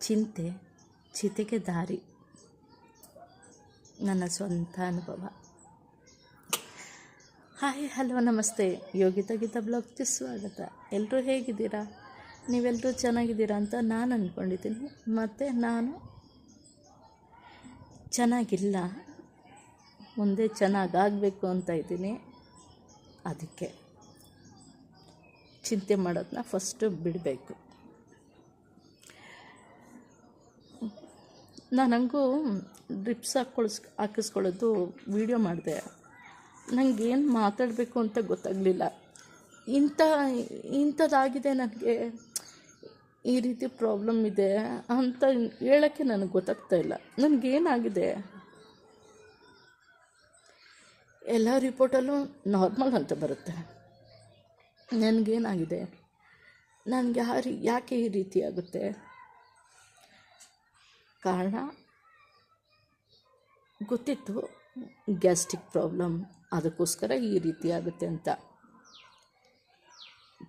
ಚಿಂತೆ, ಚಿತೆಗೆ ದಾರಿ. ನನ್ನ ಸ್ವಂತ ಅನುಭವ. ಹಾಯ್, ಹಲೋ, ನಮಸ್ತೆ. ಯೋಗಿತಾ ಗೀತಾ ಬ್ಲಾಗ್ಗೆ ಸ್ವಾಗತ. ಎಲ್ಲರೂ ಹೇಗಿದ್ದೀರಾ? ನೀವೆಲ್ಲರೂ ಚೆನ್ನಾಗಿದ್ದೀರಾ ಅಂತ ನಾನು ಅಂದ್ಕೊಂಡಿದ್ದೀನಿ ಮತ್ತು ನಾನು ಚೆನ್ನಾಗಿಲ್ಲ. ಮುಂದೆ ಚೆನ್ನಾಗಾಗಬೇಕು ಅಂತ ಇದ್ದೀನಿ. ಅದಕ್ಕೆ ಚಿಂತೆ ಮಾಡೋದನ್ನ ಫಸ್ಟು ಬಿಡಬೇಕು. ನಾನು ನನಗೂ ಡ್ರಿಪ್ಸ್ ಹಾಕ್ಕೊಳ್ಸ್, ಹಾಕಿಸ್ಕೊಳ್ಳೋದು ವೀಡಿಯೋ ಮಾಡಿದೆ. ಏನು ಮಾತಾಡಬೇಕು ಅಂತ ಗೊತ್ತಾಗಲಿಲ್ಲ. ಇಂಥ ಇಂಥದ್ದಾಗಿದೆ ನನಗೆ. ಈ ರೀತಿ ಪ್ರಾಬ್ಲಮ್ ಇದೆ ಅಂತ ಹೇಳೋಕ್ಕೆ ನನಗೆ ಗೊತ್ತಾಗ್ತಾ ಇಲ್ಲ. ನನಗೇನಾಗಿದೆ ಎಲ್ಲ ರಿಪೋರ್ಟಲ್ಲೂ ನಾರ್ಮಲ್ ಅಂತ ಬರುತ್ತೆ. ನನಗೇನಾಗಿದೆ ನನಗೆ ಯಾರು, ಯಾಕೆ ಈ ರೀತಿ ಆಗುತ್ತೆ? ಕಾರಣ ಗೊತ್ತಿತ್ತು, ಗ್ಯಾಸ್ಟ್ರಿಕ್ ಪ್ರಾಬ್ಲಮ್ ಅದಕ್ಕೋಸ್ಕರ ಈ ರೀತಿ ಆಗುತ್ತೆ ಅಂತ.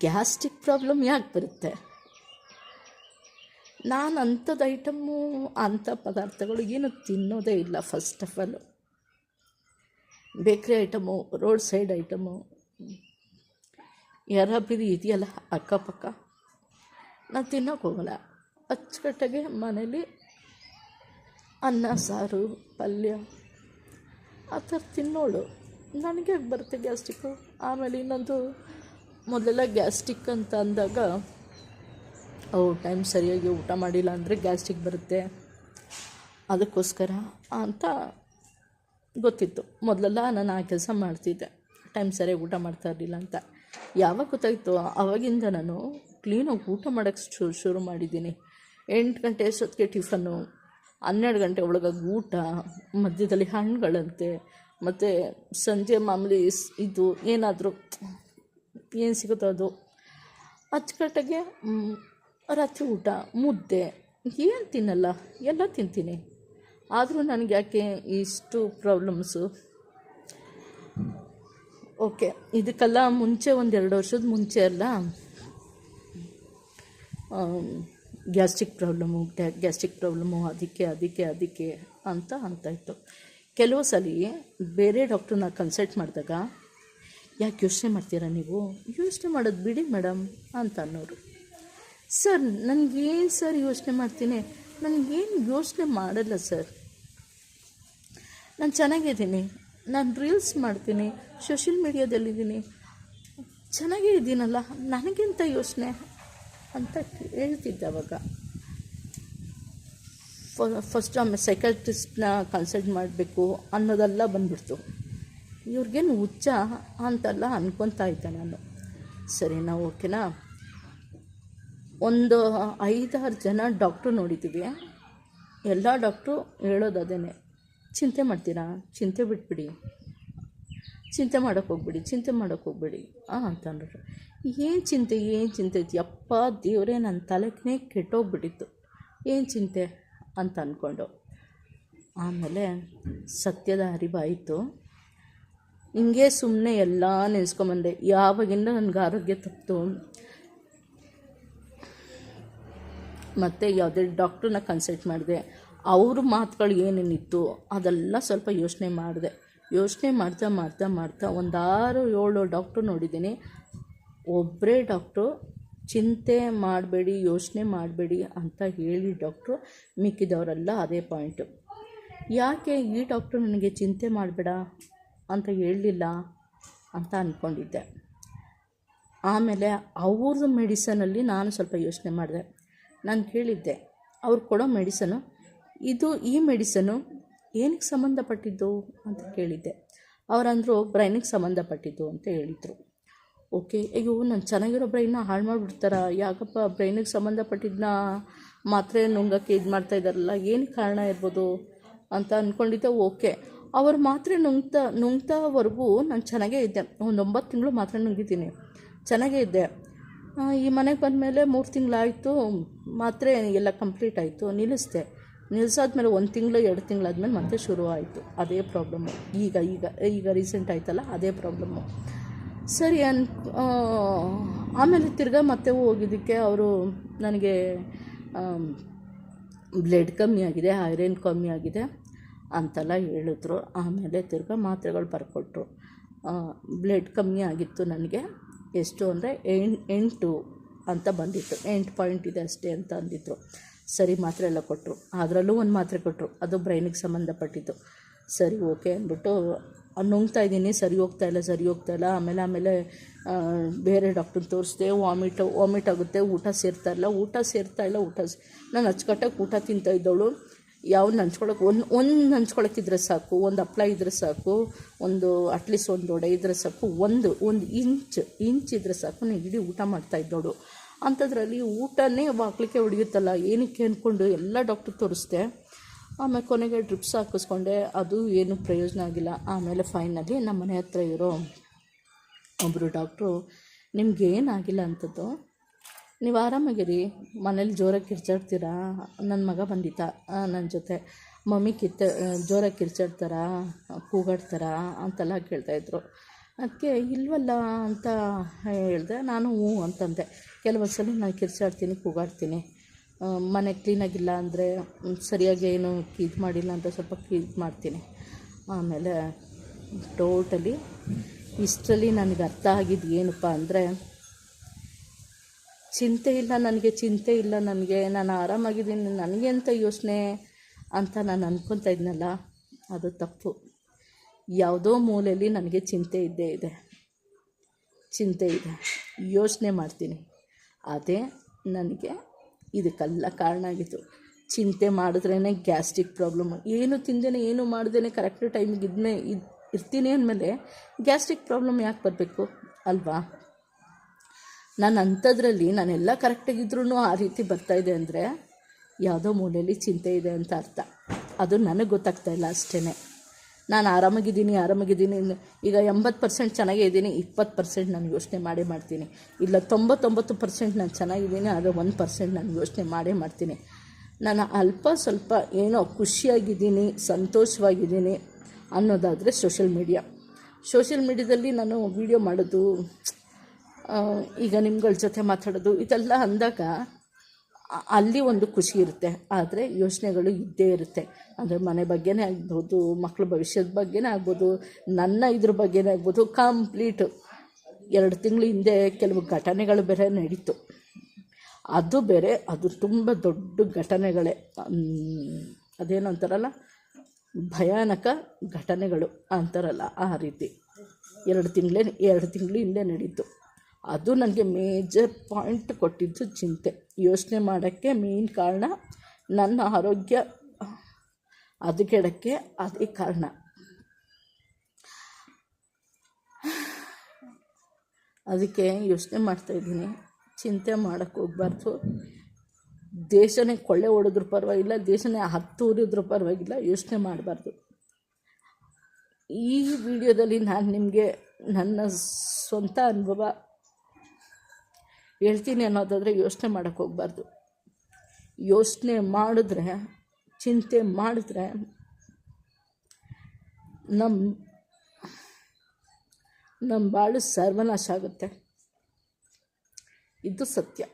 ಗ್ಯಾಸ್ಟ್ರಿಕ್ ಪ್ರಾಬ್ಲಮ್ ಯಾಕೆ ಬರುತ್ತೆ? ನಾನು ಅಂಥದ್ದು ಐಟಮ್ಮು, ಅಂಥ ಪದಾರ್ಥಗಳು ಏನು ತಿನ್ನೋದೇ ಇಲ್ಲ first of all bakery item road side item ಯಾರಾಬಿರಿ ಇದೆಯಲ್ಲ ಅಕ್ಕಪಕ್ಕ. ನಾನು ತಿನ್ನೋಕ್ಕೋಗಲ್ಲ ಅಚ್ಚುಕಟ್ಟಾಗೆ ಮನೇಲಿ ಅನ್ನ, ಸಾರು, ಪಲ್ಯ. ಆ ಥರ ತಿನ್ನೋಳು. ನನಗೆ ಬರುತ್ತೆ ಗ್ಯಾಸ್ಟಿಕ್ಕು? ಆಮೇಲೆ ಇನ್ನೊಂದು, ಮೊದಲೆಲ್ಲ ಗ್ಯಾಸ್ಟಿಕ್ ಅಂತ ಅಂದಾಗ, ಓ, ಟೈಮ್ ಸರಿಯಾಗಿ ಊಟ ಮಾಡಿಲ್ಲ ಅಂದರೆ ಗ್ಯಾಸ್ಟಿಕ್ ಬರುತ್ತೆ. ಅದಕ್ಕೋಸ್ಕರ ಅಂತ ಗೊತ್ತಿತ್ತು. ಮೊದಲೆಲ್ಲ ನಾನು ಆ ಕೆಲಸ ಮಾಡ್ತಿದ್ದೆ. ಟೈಮ್ ಸರಿಯಾಗಿ ಊಟ ಮಾಡ್ತಾ ಇರಲಿಲ್ಲ ಅಂತ. ಯಾವಾಗ ಗೊತ್ತಾಯಿತು? ಆವಾಗಿಂದ ನಾನು ಕ್ಲೀನಾಗಿ ಊಟ ಮಾಡೋಕ್ಕೆ ಶುರು ಶುರು ಮಾಡಿದ್ದೀನಿ. ಎಂಟು ಗಂಟೆ ಅಷ್ಟೊತ್ತಿಗೆ ಟಿಫನ್ನು? ಹನ್ನೆರಡು ಗಂಟೆ ಒಳಗೆ ಊಟ, ಮಧ್ಯದಲ್ಲಿ ಹಣ್ಣುಗಳಂತೆ, ಮತ್ತು ಸಂಜೆ ಮಾಮೂಲಿ ಇದು ಏನಾದರೂ ಏನು ಸಿಗುತ್ತೋ ಅದು. ಅಚ್ಚುಕಟ್ಟಾಗೆ ರಾತ್ರಿ ಊಟ, ಮುದ್ದೆ, ಏನು ತಿನ್ನಲ್ಲ, ಎಲ್ಲ ತಿಂತೀನಿ. ಆದರೂ ನನಗೆ ಯಾಕೆ ಇಷ್ಟು ಪ್ರಾಬ್ಲಮ್ಸು ಓಕೆ ಇದಕ್ಕೆಲ್ಲ ಮುಂಚೆ ಒಂದು ಎರಡು ವರ್ಷದ ಮುಂಚೆ ಎಲ್ಲ ಗ್ಯಾಸ್ಟ್ರಿಕ್ ಪ್ರಾಬ್ಲಮ್ಮು ಗ್ಯಾಸ್ಟ್ರಿಕ್ ಪ್ರಾಬ್ಲಮ್ಮು ಅದಕ್ಕೆ ಅದಕ್ಕೆ ಅದಕ್ಕೆ ಅಂತ ಅಂತ ಇತ್ತು. ಕೆಲವು ಸಲ ಬೇರೆ ಡಾಕ್ಟ್ರನ್ನ ಕನ್ಸಲ್ಟ್ ಮಾಡಿದಾಗ, ಯಾಕೆ ಯೋಚನೆ ಮಾಡ್ತೀರಾ ನೀವು? ಯೋಚನೆ ಮಾಡೋದು ಬಿಡಿ ಮೇಡಮ್ ಅಂತ ಅನ್ನೋರು. ಸರ್, ನನಗೇನು ಸರ್ ಯೋಚನೆ ಮಾಡ್ತೀನಿ? ನನಗೇನು ಯೋಚನೆ ಮಾಡಲ್ಲ ಸರ್. ನಾನು ಚೆನ್ನಾಗಿದ್ದೀನಿ. ನಾನು ರೀಲ್ಸ್ ಮಾಡ್ತೀನಿ. ಸೋಷಿಯಲ್ ಮೀಡಿಯಾದಲ್ಲಿದ್ದೀನಿ. ಚೆನ್ನಾಗೇ ಇದ್ದೀನಲ್ಲ ನನಗಿಂತ ಯೋಚನೆ? ಅಂತ ಹೇಳ್ತಿದ್ದೆ ಅವಾಗ. ಫಸ್ಟ್ ಆಮೇಲೆ ಸೈಕಾಟ್ರಿಸ್ಟ್ನ ಕನ್ಸಲ್ಟ್ ಮಾಡಬೇಕು ಅನ್ನೋದೆಲ್ಲ ಬಂದ್ಬಿಡ್ತು. ಇವ್ರಿಗೇನು ಹುಚ್ಚ ಅಂತೆಲ್ಲ ಅನ್ಕೊತಾ ಇದ್ದೆ ನಾನು. ಸರಿನಾ ಓಕೆನಾ? ಒಂದು ಐದಾರು ಜನ ಡಾಕ್ಟ್ರು ನೋಡಿದ್ದೀವಿ ಎಲ್ಲ ಡಾಕ್ಟ್ರು ಹೇಳೋದು ಅದೇನೆ, ಚಿಂತೆ ಮಾಡ್ತೀರಾ? ಚಿಂತೆ ಬಿಟ್ಬಿಡಿ. ಚಿಂತೆ ಮಾಡೋಕ್ಕೆ ಹೋಗ್ಬಿಡಿ, ಚಿಂತೆ ಮಾಡೋಕ್ಕೆ ಹೋಗ್ಬಿಡಿ ಹಾಂ ಅಂತಂದ್ರು ಏನು ಚಿಂತೆ ಏನು ಚಿಂತೆ? ಯಪ್ಪ ದೇವರೇ ನನ್ನ ತಲೆಗೆ ಕೆಟ್ಟೋಗ್ಬಿಟ್ಟಿತ್ತು. ಏನು ಚಿಂತೆ ಅಂತ ಅಂದ್ಕೊಂಡು ಆಮೇಲೆ ಸತ್ಯದ ಅರಿವಾಯಿತು. ಹಿಂಗೆ ಸುಮ್ಮನೆ ಎಲ್ಲ ನೆನೆಸ್ಕೊಂಬಂದೆ. ಯಾವಾಗಿಂದ ನನಗೆ ಆರೋಗ್ಯ ತಪ್ಪಿತು ಮತ್ತು ಯಾವುದೇ ಡಾಕ್ಟ್ರನ್ನ ಕನ್ಸಲ್ಟ್ ಮಾಡಿದೆ. ಅವ್ರ ಮಾತುಗಳು ಏನೇನಿತ್ತು ಅದೆಲ್ಲ ಸ್ವಲ್ಪ ಯೋಚನೆ ಮಾಡಿದೆ. ಯೋಚನೆ ಮಾಡ್ತಾ ಮಾಡ್ತಾ ಮಾಡ್ತಾ ಒಂದಾರು ಏಳು ಡಾಕ್ಟ್ರು ನೋಡಿದ್ದೀನಿ. ಒಬ್ಬರೇ ಡಾಕ್ಟ್ರು, ಚಿಂತೆ ಮಾಡಬೇಡಿ, ಯೋಚನೆ ಮಾಡಬೇಡಿ ಅಂತ ಹೇಳಿ ಡಾಕ್ಟ್ರು ಮಿಕ್ಕಿದವರೆಲ್ಲ ಅದೇ ಪಾಯಿಂಟು. ಯಾಕೆ ಈ ಡಾಕ್ಟ್ರು ನನಗೆ ಚಿಂತೆ ಮಾಡಬೇಡ ಅಂತ ಹೇಳಲಿಲ್ಲ ಅಂತ ಅಂದ್ಕೊಂಡಿದ್ದೆ ಆಮೇಲೆ ಅವ್ರದ್ದು ಮೆಡಿಸನಲ್ಲಿ ನಾನು ಸ್ವಲ್ಪ ಯೋಚನೆ ಮಾಡಿದೆ. ನಾನು ಕೇಳಿದ್ದೆ, ಅವ್ರು ಕೊಡೋ ಮೆಡಿಸನು, ಇದು ಈ ಮೆಡಿಸನು ಏನಕ್ಕೆ ಸಂಬಂಧಪಟ್ಟಿದ್ದು ಅಂತ ಕೇಳಿದ್ದೆ. ಅವರಂದರು ಬ್ರೈನಿಗೆ ಸಂಬಂಧಪಟ್ಟಿದ್ದು ಅಂತ ಹೇಳಿದರು. ಓಕೆ, ಅಯ್ಯೋ, ನಾನು ಚೆನ್ನಾಗಿರೋ ಬ್ರೈನ್ನ ಹಾಳು ಮಾಡಿಬಿಡ್ತಾರ? ಯಾಕಪ್ಪ ಬ್ರೈನಿಗೆ ಸಂಬಂಧಪಟ್ಟಿದ್ದನ್ನ ಮಾತ್ರೆ ನುಂಗಕ್ಕೆ ಇದು ಮಾಡ್ತಾ ಇದ್ದಾರಲ್ಲ? ಏನು ಕಾರಣ ಇರ್ಬೋದು? ಅಂತ ಅಂದ್ಕೊಂಡಿದ್ದೆ ಓಕೆ. ಅವ್ರ ಮಾತ್ರೆ ನುಂಗ್ತಾ, ನುಂಗ್ತಾವರೆಗೂ ನಾನು ಚೆನ್ನಾಗೇ ಇದ್ದೆ. ಒಂದು ಒಂಬತ್ತು ತಿಂಗಳು ಮಾತ್ರೆ ನುಂಗಿದ್ದೀನಿ. ಚೆನ್ನಾಗೇ ಇದ್ದೆ. ಈ ಮನೆಗೆ ಬಂದಮೇಲೆ ಮೂರು ತಿಂಗಳಾಯಿತು. ಮಾತ್ರೆ ಎಲ್ಲ ಕಂಪ್ಲೀಟ್ ಆಯಿತು. ನಿಲ್ಲಿಸ್ದೆ. ನಿಲ್ಲಿಸಾದ್ಮೇಲೆ ಒಂದು ತಿಂಗಳು, ಎರಡು ತಿಂಗಳಾದ್ಮೇಲೆ ಮತ್ತೆ ಶುರು ಆಯಿತು ಅದೇ ಪ್ರಾಬ್ಲಮ್ಮು ಈಗ ಈಗ ಈಗ ರೀಸೆಂಟ್ ಆಯ್ತಲ್ಲ, ಅದೇ ಪ್ರಾಬ್ಲಮ್ಮು ಸರಿ ಅನ್ ಆಮೇಲೆ ತಿರ್ಗಾ ಮತ್ತೆ ಹೋಗಿದ್ದಕ್ಕೆ ಅವರು ನನಗೆ ಬ್ಲಡ್ ಕಮ್ಮಿ ಆಗಿದೆ, ಐರನ್ ಕಮ್ಮಿ ಆಗಿದೆ ಅಂತೆಲ್ಲ ಹೇಳಿದ್ರು. ಆಮೇಲೆ ತಿರ್ಗಾ ಮಾತ್ರೆಗಳು ಬರ್ಕೊಟ್ರು. ಬ್ಲಡ್ ಕಮ್ಮಿ ಆಗಿತ್ತು ನನಗೆ. ಎಷ್ಟು ಅಂದರೆ ಎಂಟು ಅಂತ ಬಂದಿತ್ತು. ಎಂಟು ಪಾಯಿಂಟ್ ಇದೆ ಅಷ್ಟೇ ಅಂತ ಅಂದಿದ್ರು. ಸರಿ, ಮಾತ್ರೆ ಎಲ್ಲ ಕೊಟ್ಟರು ಅದರಲ್ಲೂ ಒಂದು ಮಾತ್ರೆ ಕೊಟ್ಟರು ಅದು ಬ್ರೈನಿಗೆ ಸಂಬಂಧಪಟ್ಟಿದ್ದು. ಸರಿ, ಓಕೆ ಅಂದ್ಬಿಟ್ಟು ನುಂಗ್ತಾ ಇದ್ದೀನಿ. ಸರಿ ಹೋಗ್ತಾ ಇಲ್ಲ, ಸರಿ ಹೋಗ್ತಾ ಇಲ್ಲ. ಆಮೇಲೆ ಆಮೇಲೆ ಬೇರೆ ಡಾಕ್ಟ್ರನ್ನ ತೋರಿಸ್ದೆ. ವಾಮಿಟ್ ವಾಮಿಟ್ ಆಗುತ್ತೆ. ಊಟ ಸೇರ್ತಾ ಇಲ್ಲ. ಊಟ ಸೇರ್ತಾ ಇಲ್ಲ. ಊಟ ನಾನು ಅಚ್ಚುಕಟ್ಟಾಗಿ ಊಟ ತಿಂತಾ ಇದ್ದವಳು. ಯಾವ ನಂಚ್ಕೊಳಕ್ಕೆ ಒಂದು ಒಂದು ನಂಚ್ಕೊಳಕ್ಕಿದ್ರೆ ಸಾಕು. ಒಂದು ಹಪ್ಳ ಇದ್ರೆ ಸಾಕು. ಒಂದು ಅಟ್ಲೀಸ್ಟ್ ಒಂದು ವಡೆ ಇದ್ರೆ ಸಾಕು. ಒಂದು ಒಂದು ಇಂಚ್ ಇಂಚ್ ಇದ್ರೆ ಸಾಕು. ನಾನು ಇಡೀ ಊಟ ಮಾಡ್ತಾ ಇದ್ದವಳು. ಅಂಥದ್ರಲ್ಲಿ ಊಟನೇ ಬಾಕ್ಲಿಕ್ಕೆ ಹೊಡೆಯುತ್ತಲ್ಲ. ಏನಕ್ಕೆ ಅಂದ್ಕೊಂಡು ಎಲ್ಲ ಡಾಕ್ಟ್ರ್ ತೋರಿಸ್ದೆ. ಆಮೇಲೆ ಕೊನೆಗೆ ಡ್ರಿಪ್ಸ್ ಹಾಕಿಸ್ಕೊಂಡೆ. ಅದು ಏನು ಪ್ರಯೋಜನ ಆಗಿಲ್ಲ. ಆಮೇಲೆ ಫೈನಲಿ ನಮ್ಮ ಮನೆ ಹತ್ರ ಇರೋ ಒಬ್ಬರು ಡಾಕ್ಟ್ರು ನಿಮ್ಗೆ ಏನಾಗಿಲ್ಲ ಅಂಥದ್ದು? ನೀವು ಆರಾಮಾಗಿರಿ. ಮನೇಲಿ ಜೋರಾಗಿ ಕಿರ್ಚಾಡ್ತೀರಾ? ನನ್ನ ಮಗ ಬಂದಿತ್ತ ನನ್ನ ಜೊತೆ. ಮಮ್ಮಿ ಕಿತ್ತ ಜೋರಾಗಿ ಕಿರ್ಚಾಡ್ತಾರಾ, ಕೂಗಾಡ್ತಾರಾ ಅಂತೆಲ್ಲ ಕೇಳ್ತಾಯಿದ್ರು ಅದಕ್ಕೆ ಇಲ್ವಲ್ಲ ಅಂತ ಹೇಳಿದೆ, ನಾನು ಹ್ಞೂ ಅಂತಂದೆ. ಕೆಲವೊಂದು ಸಲ ನಾನು ಕಿರ್ಚಾಡ್ತೀನಿ, ಕೂಗಾಡ್ತೀನಿ. ಮನೆ ಕ್ಲೀನಾಗಿಲ್ಲ ಅಂದರೆ ಸರಿಯಾಗಿ ಏನು ಇದು ಮಾಡಿಲ್ಲ ಅಂತ ಸ್ವಲ್ಪ ಇದು ಮಾಡ್ತೀನಿ. ಆಮೇಲೆ ಟೋಟಲಿ ಇಷ್ಟರಲ್ಲಿ ನನಗೆ ಅರ್ಥ ಆಗಿದ್ದು ಏನಪ್ಪ ಅಂದರೆ ಚಿಂತೆ ಇಲ್ಲ, ನನಗೆ ಚಿಂತೆ ಇಲ್ಲ, ನನಗೆ ನಾನು ಆರಾಮಾಗಿದ್ದೀನಿ, ನನಗೆ ಅಂತ ಯೋಚನೆ ಅಂತ ನಾನು ಅಂದ್ಕೊತಾ ಇದ್ನಲ್ಲ, ಅದು ತಪ್ಪು. ಯಾವುದೋ ಮೂಲೆಯಲ್ಲಿ ನನಗೆ ಚಿಂತೆ ಇದ್ದೇ ಇದೆ. ಚಿಂತೆ ಇದೆ. ಯೋಚನೆ ಮಾಡ್ತೀನಿ. ಅದೇ ನನಗೆ ಇದಕ್ಕೆಲ್ಲ ಕಾರಣ ಆಗಿತ್ತು. ಚಿಂತೆ ಮಾಡಿದ್ರೇ ಗ್ಯಾಸ್ಟ್ರಿಕ್ ಪ್ರಾಬ್ಲಮ್. ಏನು ತಿಂದೇನೆ, ಏನು ಮಾಡ್ದೇನೆ ಕರೆಕ್ಟ್ ಟೈಮಿಗೆ ಇದನ್ನೇ ಇದು, ಇರ್ತೀನಿ ಅಂದಮೇಲೆ ಗ್ಯಾಸ್ಟ್ರಿಕ್ ಪ್ರಾಬ್ಲಮ್ ಯಾಕೆ ಬರಬೇಕು ಅಲ್ವಾ? ನಾನು ಅಂಥದ್ರಲ್ಲಿ ನಾನೆಲ್ಲ ಕರೆಕ್ಟಾಗಿದ್ರೂ ಆ ರೀತಿ ಬರ್ತಾಯಿದೆ ಅಂದರೆ ಯಾವುದೋ ಮೂಲೆಯಲ್ಲಿ ಚಿಂತೆ ಇದೆ ಅಂತ ಅರ್ಥ. ಅದು ನನಗೆ ಗೊತ್ತಾಗ್ತಾ ಇಲ್ಲ ಅಷ್ಟೇ ನಾನು ಆರಾಮಾಗಿದ್ದೀನಿ ಆರಾಮಾಗಿದ್ದೀನಿ. ಈಗ ಎಂಬತ್ತು ಪರ್ಸೆಂಟ್ ಚೆನ್ನಾಗೇ ಇದ್ದೀನಿ, ಇಪ್ಪತ್ತು ಪರ್ಸೆಂಟ್ ನಾನು ಯೋಚನೆ ಮಾಡೇ ಮಾಡ್ತೀನಿ. ಇಲ್ಲ, ತೊಂಬತ್ತೊಂಬತ್ತು ಪರ್ಸೆಂಟ್ ನಾನು ಚೆನ್ನಾಗಿದ್ದೀನಿ, ಆದರೆ ಒಂದು ಪರ್ಸೆಂಟ್ ನಾನು ಯೋಚನೆ ಮಾಡೇ ಮಾಡ್ತೀನಿ. ನಾನು ಅಲ್ಪ ಸ್ವಲ್ಪ ಏನೋ ಖುಷಿಯಾಗಿದ್ದೀನಿ, ಸಂತೋಷವಾಗಿದ್ದೀನಿ ಅನ್ನೋದಾದರೆ ಸೋಷಿಯಲ್ ಮೀಡಿಯಾ ಸೋಷಿಯಲ್ ಮೀಡ್ಯಾದಲ್ಲಿ ನಾನು ವೀಡಿಯೋ ಮಾಡೋದು ಈಗ ನಿಮ್ಗಳ ಜೊತೆ ಮಾತಾಡೋದು, ಇದೆಲ್ಲ ಅಂದಾಗ ಅಲ್ಲಿ ಒಂದು ಖುಷಿ ಇರುತ್ತೆ. ಆದರೆ ಯೋಚನೆಗಳು ಇದ್ದೇ ಇರುತ್ತೆ. ಅಂದರೆ ಮನೆ ಬಗ್ಗೆನೇ ಆಗ್ಬೋದು ಮಕ್ಕಳ ಭವಿಷ್ಯದ ಬಗ್ಗೆನೇ ಆಗ್ಬೋದು, ನನ್ನ ಇದ್ರ ಬಗ್ಗೆನೇ ಆಗ್ಬೋದು, ಕಂಪ್ಲೀಟು. ಎರಡು ತಿಂಗಳ ಹಿಂದೆ ಕೆಲವು ಘಟನೆಗಳು ಬೇರೆ ನಡೀತು. ಅದು ಬೇರೆ, ಅದು ತುಂಬ ದೊಡ್ಡ ಘಟನೆಗಳೇ. ಅದೇನು ಅಂತಾರಲ್ಲ? ಭಯಾನಕ ಘಟನೆಗಳು ಅಂತಾರಲ್ಲ ಆ ರೀತಿ. ಎರಡು ತಿಂಗಳೇ, ಎರಡು ತಿಂಗಳು ಹಿಂದೆ ನಡೀತು. ಅದು ನನಗೆ ಮೇಜರ್ ಪಾಯಿಂಟ್ ಕೊಟ್ಟಿದ್ದು ಚಿಂತೆ. ಯೋಚನೆ ಮಾಡೋಕ್ಕೆ ಮೇನ್ ಕಾರಣ ನನ್ನ ಆರೋಗ್ಯ ಹದಗೆಡಕ್ಕೆ ಅದೇ ಕಾರಣ. ಅದಕ್ಕೆ ಯೋಚನೆ ಮಾಡ್ತಾಯಿದ್ದೀನಿ ಚಿಂತೆ ಮಾಡೋಕ್ಕೆ ಹೋಗ್ಬಾರ್ದು. ದೇಶನೇ ಕೊಳ್ಳೆ ಹೊಡೆದ್ರೂ ಪರವಾಗಿಲ್ಲ, ದೇಶನೇ ಹತ್ತು ಉರಿದ್ರೂ ಪರವಾಗಿಲ್ಲ, ಯೋಚನೆ ಮಾಡಬಾರ್ದು. ಈ ವಿಡಿಯೋದಲ್ಲಿ ನಾನು ನಿಮಗೆ ನನ್ನ ಸ್ವಂತ ಅನುಭವ ಹೇಳ್ತೀನಿ ಅನ್ನೋದಾದರೆ ಯೋಚನೆ ಮಾಡೋಕ್ಕೆ ಹೋಗ್ಬಾರ್ದು. ಯೋಚನೆ ಮಾಡಿದ್ರೆ, ಚಿಂತೆ ಮಾಡಿದ್ರೆ ನಮ್ಮ ನಮ್ಮ ಬಾಳು ಸರ್ವನಾಶ ಆಗುತ್ತೆ. ಇದು ಸತ್ಯ.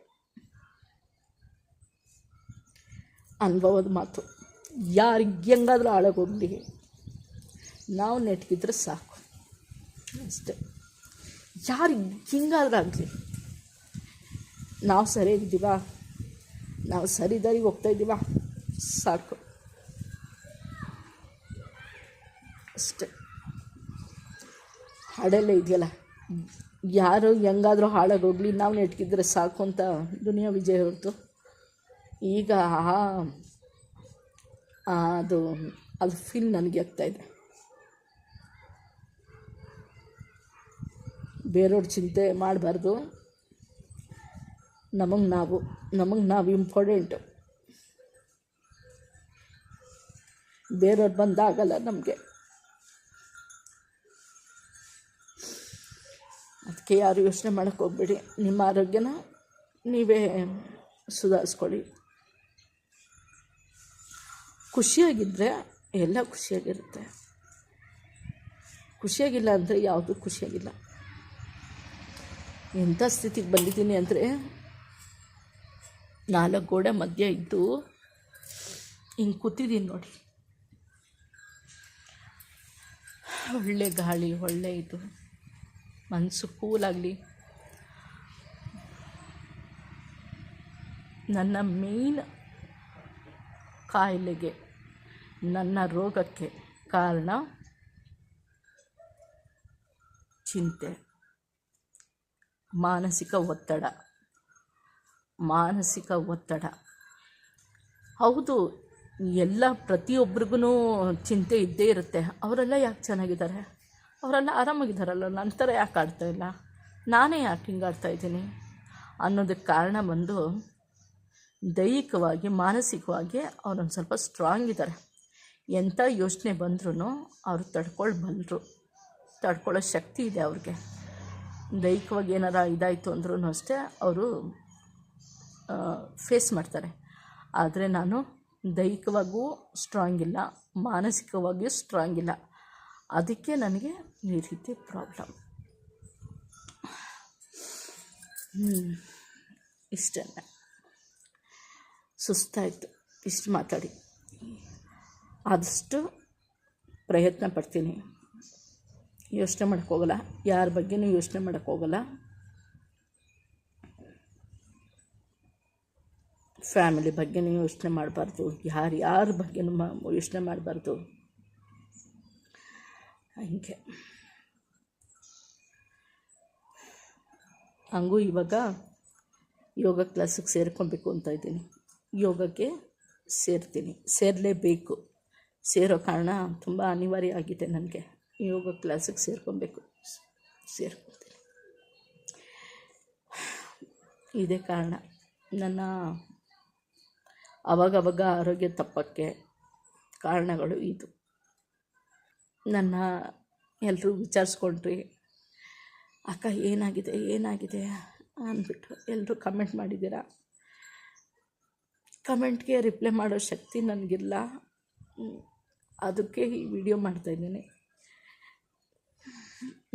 ಅನುಭವದ ಮಾತು. ಯಾರಿಗೆ ಆಳಗೆ ಹಾಳಾಗೋಗ್ಲಿ ನಾವು ನೆಟ್ಗಿದ್ರೆ ಸಾಕು. ಅಷ್ಟೆ. ಯಾರಿಗೆ ಹಿಂಗಾದ್ರೂ ಆಗಲಿ ನಾವು ಸರಿಯಾಗಿದ್ದೀವ ನಾವು ಸರಿ ದಾರಿಗೆ ಹೋಗ್ತಾ ಇದ್ದೀವ? ಸಾಕು. ಅಷ್ಟೆ. ಹಾಡೆಲ್ಲ ಇದೆಯಲ್ಲ? ಯಾರು ಹೆಂಗಾದರೂ ಹಾಳಾಗೋಗ್ಲಿ ನಾವು ನೆಟ್ಕಿದ್ರೆ ಸಾಕು ಅಂತ ದುನಿಯಾ ವಿಜಯ್ ಹೊರತು ಈಗ ಆ, ಅದು ಅದು ಫೀಲ್ ನನಗೆ ಆಗ್ತಾಯಿದೆ ಬೇರೆಯವ್ರ ಚಿಂತೆ ಮಾಡಬಾರ್ದು. ನಮಗೆ ನಾವು ನಮಗೆ ನಾವು ಇಂಪಾರ್ಟೆಂಟು ಬೇರೆಯವ್ರು ಬಂದಾಗಲ್ಲ ನಮಗೆ. ಅದಕ್ಕೆ ಯಾರು ಯೋಚನೆ ಮಾಡೋಕ್ಕೆ ಹೋಗ್ಬೇಡಿ. ನಿಮ್ಮ ಆರೋಗ್ಯನ ನೀವೇ ಸುಧಾರಿಸ್ಕೊಳ್ಳಿ. ಖುಷಿಯಾಗಿದ್ದರೆ ಎಲ್ಲ ಖುಷಿಯಾಗಿರುತ್ತೆ. ಖುಷಿಯಾಗಿಲ್ಲ ಅಂದರೆ ಯಾವುದೂ ಖುಷಿಯಾಗಿಲ್ಲ. ಎಂಥ ಸ್ಥಿತಿಗೆ ಬಂದಿದ್ದೀನಿ ಅಂದರೆ ನಾಲ್ಕು ಗೋಡೆ ಮಧ್ಯ ಇದ್ದು ಹಿಂಗೆ ಕೂತಿದ್ದೀನಿ ನೋಡಿ. ಒಳ್ಳೆ ಗಾಳಿ, ಒಳ್ಳೆ ಇದು. ಮನಸ್ಸು ಕೂಲಾಗಲಿ ನನ್ನ ಮೇನ್ ಕಾಯಿಲೆಗೆ, ನನ್ನ ರೋಗಕ್ಕೆ ಕಾರಣ ಚಿಂತೆ, ಮಾನಸಿಕ ಒತ್ತಡ. ಮಾನಸಿಕ ಒತ್ತಡ. ಹೌದು, ಎಲ್ಲ ಪ್ರತಿಯೊಬ್ಬರಿಗೂ ಚಿಂತೆ ಇದ್ದೇ ಇರುತ್ತೆ. ಅವರೆಲ್ಲ ಯಾಕೆ ಚೆನ್ನಾಗಿದ್ದಾರೆ? ಅವರೆಲ್ಲ ಆರಾಮಾಗಿದ್ದಾರಲ್ಲ? ನನ್ನ ಥರ ಯಾಕೆ ಆಡ್ತಾ ಇಲ್ಲ? ನಾನೇ ಯಾಕೆ ಹಿಂಗೆ ಆಡ್ತಾ ಇದ್ದೀನಿ? ಅನ್ನೋದಕ್ಕೆ ಕಾರಣ ಬಂದು, ದೈಹಿಕವಾಗಿ, ಮಾನಸಿಕವಾಗಿ ಅವರೊಂದು ಸ್ವಲ್ಪ ಸ್ಟ್ರಾಂಗ್ ಇದ್ದಾರೆ. ಎಂಥ ಯೋಚನೆ ಬಂದ್ರೂ ಅವರು ತಡ್ಕೊಳ್ಬಲ್ಲರು ತಡ್ಕೊಳ್ಳೋ ಶಕ್ತಿ ಇದೆ ಅವ್ರಿಗೆ. ದೈಹಿಕವಾಗಿ ಏನಾರ ಇದಾಯಿತು ಅಂದ್ರೂ ಅಷ್ಟೇ, ಅವರು ಫೇಸ್ ಮಾಡ್ತಾರೆ. ಆದರೆ ನಾನು ದೈಹಿಕವಾಗೂ ಸ್ಟ್ರಾಂಗ್ ಇಲ್ಲ, ಮಾನಸಿಕವಾಗಿಯೂ ಸ್ಟ್ರಾಂಗ್ ಇಲ್ಲ. ಅದಕ್ಕೆ ನನಗೆ ಈ ರೀತಿ ಪ್ರಾಬ್ಲಮ್ ಇಷ್ಟೇ. ಸುಸ್ತಾಯಿತು. ಇಷ್ಟು ಮಾತಾಡಿ. ಆದಷ್ಟು ಪ್ರಯತ್ನ ಪಡ್ತೀನಿ. ಯೋಚನೆ ಮಾಡೋಕ್ಕೋಗಲ್ಲ ಯಾರ ಬಗ್ಗೆನೂ ಯೋಚನೆ ಮಾಡೋಕ್ಕೋಗಲ್ಲ ಫ್ಯಾಮಿಲಿ ಬಗ್ಗೆನೂ ಯೋಚನೆ ಮಾಡಬಾರ್ದು. ಯಾರು, ಯಾರ ಬಗ್ಗೆನೂ ಯೋಚನೆ ಮಾಡಬಾರ್ದು. ಹಂಗೆ. ಹಂಗೂ ಇವಾಗ ಯೋಗ ಕ್ಲಾಸಿಗೆ ಸೇರ್ಕೊಬೇಕು ಅಂತ ಇದ್ದೀನಿ. ಯೋಗಕ್ಕೆ ಸೇರ್ತೀನಿ. ಸೇರಲೇಬೇಕು. ಸೇರೋ ಕಾರಣ ತುಂಬ ಅನಿವಾರ್ಯ ಆಗಿದೆ ನನಗೆ. ಯೋಗ ಕ್ಲಾಸಿಗೆ ಸೇರ್ಕೊಬೇಕು. ಸೇರ್ಕೊತೀನಿ. ಇದೇ ಕಾರಣ. ನನ್ನ ಅವಾಗವಾಗ ಆರೋಗ್ಯ ತಪ್ಪಕ್ಕೆ ಕಾರಣಗಳು ಇದು. ನನ್ನ ಎಲ್ಲರೂ ವಿಚಾರಿಸ್ಕೊಂಡ್ರಿ, ಅಕ್ಕ, ಏನಾಗಿದೆ ಏನಾಗಿದೆ? ಅಂದ್ಬಿಟ್ಟು ಎಲ್ಲರೂ ಕಮೆಂಟ್ ಮಾಡಿದ್ದೀರಾ? ಕಮೆಂಟ್ಗೆ ರಿಪ್ಲೈ ಮಾಡೋ ಶಕ್ತಿ ನನಗಿಲ್ಲ. ಅದಕ್ಕೆ ಈ ವಿಡಿಯೋ ಮಾಡ್ತಾಯಿದ್ದೀನಿ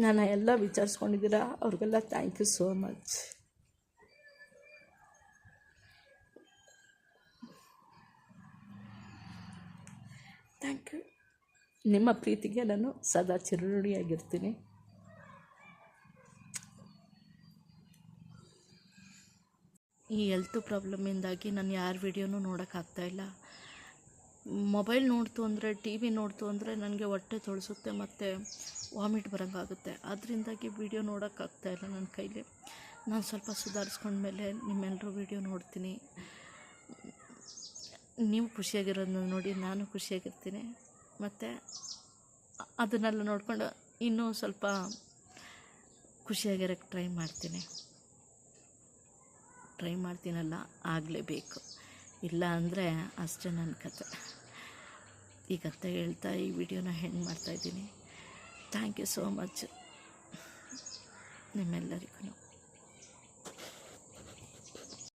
ನಾನು ಎಲ್ಲ ವಿಚಾರಿಸ್ಕೊಂಡಿದ್ದೀರಾ? ಅವ್ರಿಗೆಲ್ಲ thank you so much thank you. ನಿಮ್ಮ ಪ್ರೀತಿಗೆ ನಾನು ಸದಾ ಚಿರಋಣಿಯಾಗಿರ್ತೀನಿ. ಈ ಹೆಲ್ತ್ ಪ್ರಾಬ್ಲಮ್ಮಿಂದಾಗಿ ನಾನು ಯಾರ ವಿಡಿಯೋನೂ ನೋಡೋಕ್ಕಾಗ್ತಾಯಿಲ್ಲ ಮೊಬೈಲ್ ನೋಡ್ತು ಅಂದರೆ ಟಿ ವಿ ನೋಡ್ತು ಅಂದರೆ ನನಗೆ ಹೊಟ್ಟೆ ತೊಳಸುತ್ತೆ ಮತ್ತು ವಾಮಿಟ್ ಬರೋಂಗಾಗುತ್ತೆ. ಅದರಿಂದಾಗಿ ವಿಡಿಯೋ ನೋಡೋಕ್ಕಾಗ್ತಾಯಿಲ್ಲ ನನ್ನ ಕೈಲಿ. ನಾನು ಸ್ವಲ್ಪ ಸುಧಾರಿಸ್ಕೊಂಡ್ಮೇಲೆ ನಿಮ್ಮೆಲ್ಲರೂ ವಿಡಿಯೋ ನೋಡ್ತೀನಿ. ನೀವು ಖುಷಿಯಾಗಿರೋದನ್ನ ನೋಡಿ ನಾನು ಖುಷಿಯಾಗಿರ್ತೀನಿ. ಮತ್ತು ಅದನ್ನೆಲ್ಲ ನೋಡಿಕೊಂಡು ಇನ್ನೂ ಸ್ವಲ್ಪ ಖುಷಿಯಾಗಿರೋಕ್ಕೆ ಟ್ರೈ ಮಾಡ್ತೀನಿ. ಟ್ರೈ ಮಾಡ್ತೀನಲ್ಲ, ಆಗಲೇಬೇಕು. ಇಲ್ಲ ಅಂದರೆ ಅಷ್ಟೇ ನನ್ನ ಕತೆ. ಈಗ ಅಂತ ಹೇಳ್ತಾ ಈ ವಿಡಿಯೋನ ಹೆಂಗೆ ಮಾಡ್ತಾಯಿದ್ದೀನಿ ಥ್ಯಾಂಕ್ ಯು ಸೋ ಮಚ್ ನಿಮ್ಮೆಲ್ಲರಿಗೂ.